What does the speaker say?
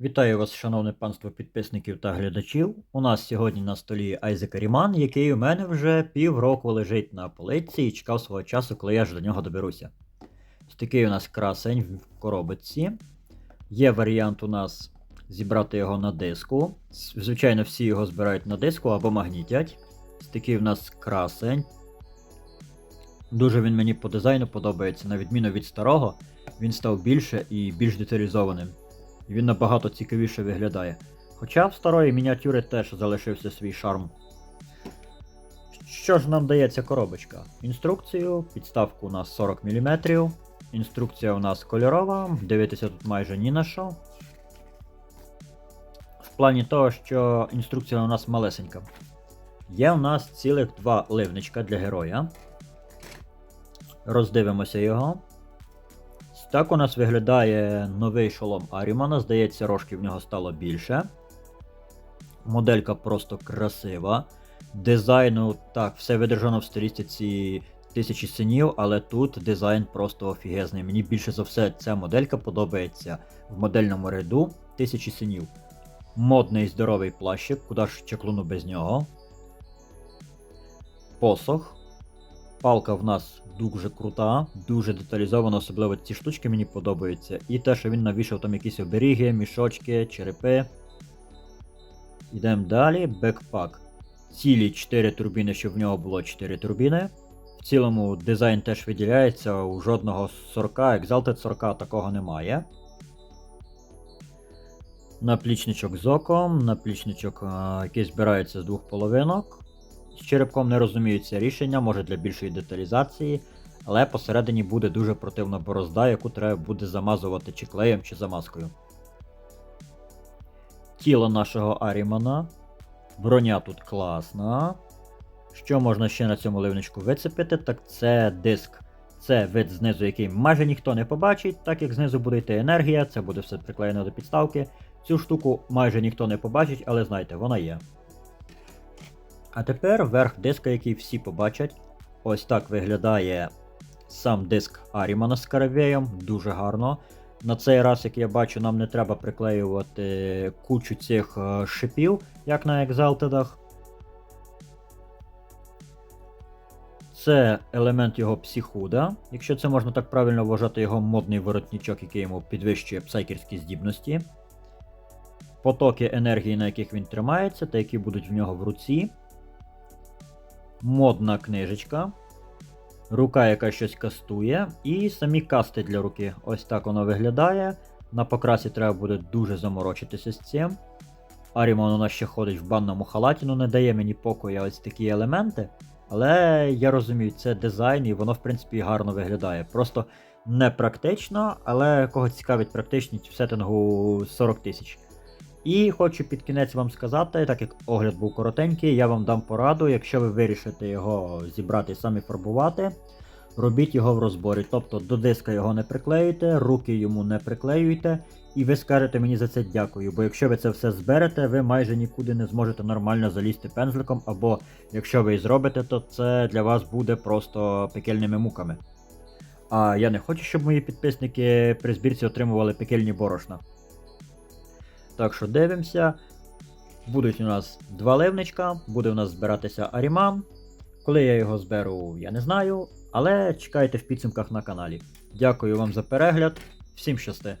Вітаю вас, шановне панство підписників та глядачів. У нас сьогодні на столі Айзек Ріман, який у мене вже півроку лежить на полиці і чекав свого часу, коли я ж до нього доберуся. Ось такий у нас красень в коробочці. Є варіант у нас зібрати його на диску. Звичайно, всі його збирають на диску або магнітять. Ось такий у нас красень. Дуже він мені по дизайну подобається, на відміну від старого, він став більше і більш деталізованим. Він набагато цікавіше виглядає. Хоча в старої мініатюри теж залишився свій шарм. Що ж нам дає ця коробочка? Інструкцію, підставку у нас 40 мм. Інструкція у нас кольорова, дивитися тут майже ні на що. В плані того, що інструкція у нас малесенька. Є у нас цілих два ливничка для героя. Роздивимося його. Так у нас виглядає новий шолом Арімана. Здається, рожки в нього стало більше. Моделька просто красива. Дизайну, так, все видержано в стилістиці тисячі синів, але тут дизайн просто офігезний. Мені більше за все ця моделька подобається в модельному ряду тисячі синів. Модний здоровий плащик, куди ж чеклуну без нього. Посох. Палка в нас дуже крута, дуже деталізована, особливо ці штучки мені подобаються. І те, що він навішав там якісь оберіги, мішочки, черепи. Йдемо далі. Бекпак. Цілі 4 турбіни, щоб в нього було 4 турбіни. В цілому дизайн теж виділяється, у жодного 40, Exalted 40 такого немає. Наплічничок з оком, наплічничок, який збирається з двох половинок. З черепком не розумію це рішення, може для більшої деталізації, але посередині буде дуже противна борозда, яку треба буде замазувати чи клеєм, чи замазкою. Тіло нашого Арімана. Броня тут класна. Що можна ще на цьому ливничку вицепити, так це диск. Це вид знизу, який майже ніхто не побачить, так як знизу буде йти енергія, це буде все приклеєно до підставки. Цю штуку майже ніхто не побачить, але знайте, вона є. А тепер верх диска, який всі побачать. Ось так виглядає сам диск Арімана з каравеєм, дуже гарно. На цей раз, як я бачу, нам не треба приклеювати кучу цих е, шипів, як на екзалтедах. Це елемент його психуда, якщо це можна так правильно вважати його модний воротничок, який йому підвищує псайкерські здібності. Потоки енергії, на яких він тримається, та які будуть в нього в руці. Модна книжечка. Рука, яка щось кастує. І самі касти для руки. Ось так воно виглядає. На покрасі треба буде дуже заморочитися з цим. Арімон у нас ще ходить в банному халаті, ну не дає мені покоя ось такі елементи. Але я розумію, це дизайн і воно, в принципі, гарно виглядає. Просто не практично, але кого цікавить практичність в сеттингу 40 тисяч. І хочу під кінець вам сказати, так як огляд був коротенький, я вам дам пораду, якщо ви вирішите його зібрати і самі фарбувати, робіть його в розборі. Тобто до диска його не приклеюйте, руки йому не приклеюйте, і ви скажете мені за це дякую. Бо якщо ви це все зберете, ви майже нікуди не зможете нормально залізти пензликом, або якщо ви і зробите, то це для вас буде просто пекельними муками. А я не хочу, щоб мої підписники при збірці отримували пекельні борошна. Так що дивимося. Будуть у нас два ливничка, буде у нас збиратися Аріман. Коли я його зберу, я не знаю, але чекайте в підсумках на каналі. Дякую вам за перегляд, всім щасти!